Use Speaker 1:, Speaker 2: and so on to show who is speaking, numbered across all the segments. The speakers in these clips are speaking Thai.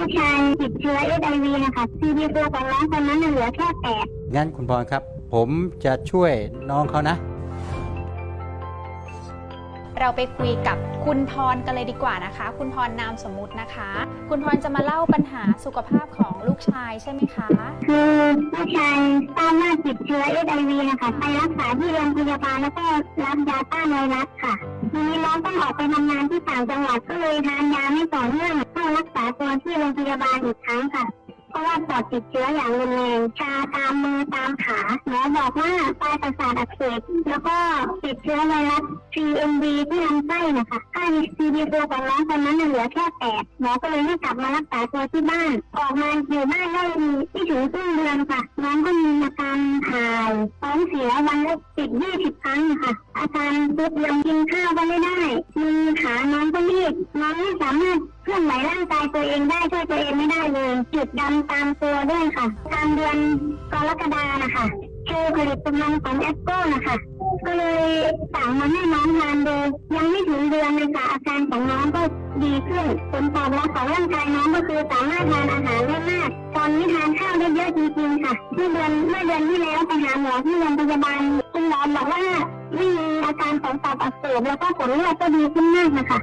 Speaker 1: ผู้ชายติดเชื้อเอชไอวีนะคะซีดีตัวของน้องคนนั้นน่ะเหลือแค่แปด
Speaker 2: งั้นคุณพรครับ ผมจะช่วยน้องเขานะ
Speaker 3: เราไปคุยกับคุณพรกันเลยดีกว่านะคะ คุณพรนามสมมุตินะคะ คุณพรจะมาเล่าปัญหาสุขภาพของลูกชายใช่ไหมคะ
Speaker 1: คือผู้ชายทราบว่าติดเชื้อเอชไอวีนะคะ ไปรักษาที่โรงพยาบาลแล้วก็รับยาต้านไวรัสค่ะทีนี้น้องต้องออกไปทำงานที่ต่างจังหวัดก็เลยทานยาไม่ต่อเนื่องเข้า รักษาตัวที่โรงพยาบาลอีกครั้งค่ะ เพราะว่าปอดติดเชื้ออย่างรุนแรงชาตามมือตามขาหมอบอกว่าปลายประสาทอักเสบแล้วก็ติดเชื้อไวรัส CMV ที่ลำไส้นะคะค่า CD ตัวของน้องคนนั้นเหลือแค่แปดหมอก็เลยให้กลับมารักษาตัวที่บ้าน ออกมาอยู่บ้านได้ไม่ถึงครึ่งเดือนค่ะ น้องก็มีอาการถ่าย องเสียวันละสิบยี่สิบครั้งค่ะ อาการซุดยังกินข้าวก็ไม่ได้มือขาน้องก็รีบน้องไม่สามารถเคลื่อนไหวร่างกายตัวเองได้ช่วยตัวเองไม่ได้เลยจุดดำตามตัวด้วยค่ะกลางเดือนกรกฎานะคะเจอผลิตภัณฑ์ของแอปเปิลนะคะก็เลยสั่งมาให้น้องทานดูยังไม่ถึงเดือนเลยค่ะอาการของน้องก็ดีขึ้นผลตอบรับของร่างกายน้องก็คือสามารถทานอาหารได้ งค่ะเมื่อเดือนเมื่อเดือนที่แล้วไปหาหมอที่โรงพยาบาลคุณหมอบอกว่าไม่มีอาการของตับอักเสบแล้วก็ผลเลือดก็ดีขึ้นมากนะคะ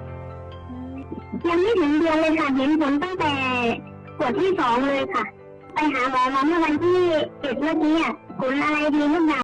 Speaker 1: ยังไม่ถึงเดือนเลยค่ะเห็นผลตั้งแต่ขวดที่สองเลยค่ะ ไปหาหมอมาเมื่อวันที่เจ็ดเมื่อกี้อะผลอะไรดีทุกอย่าง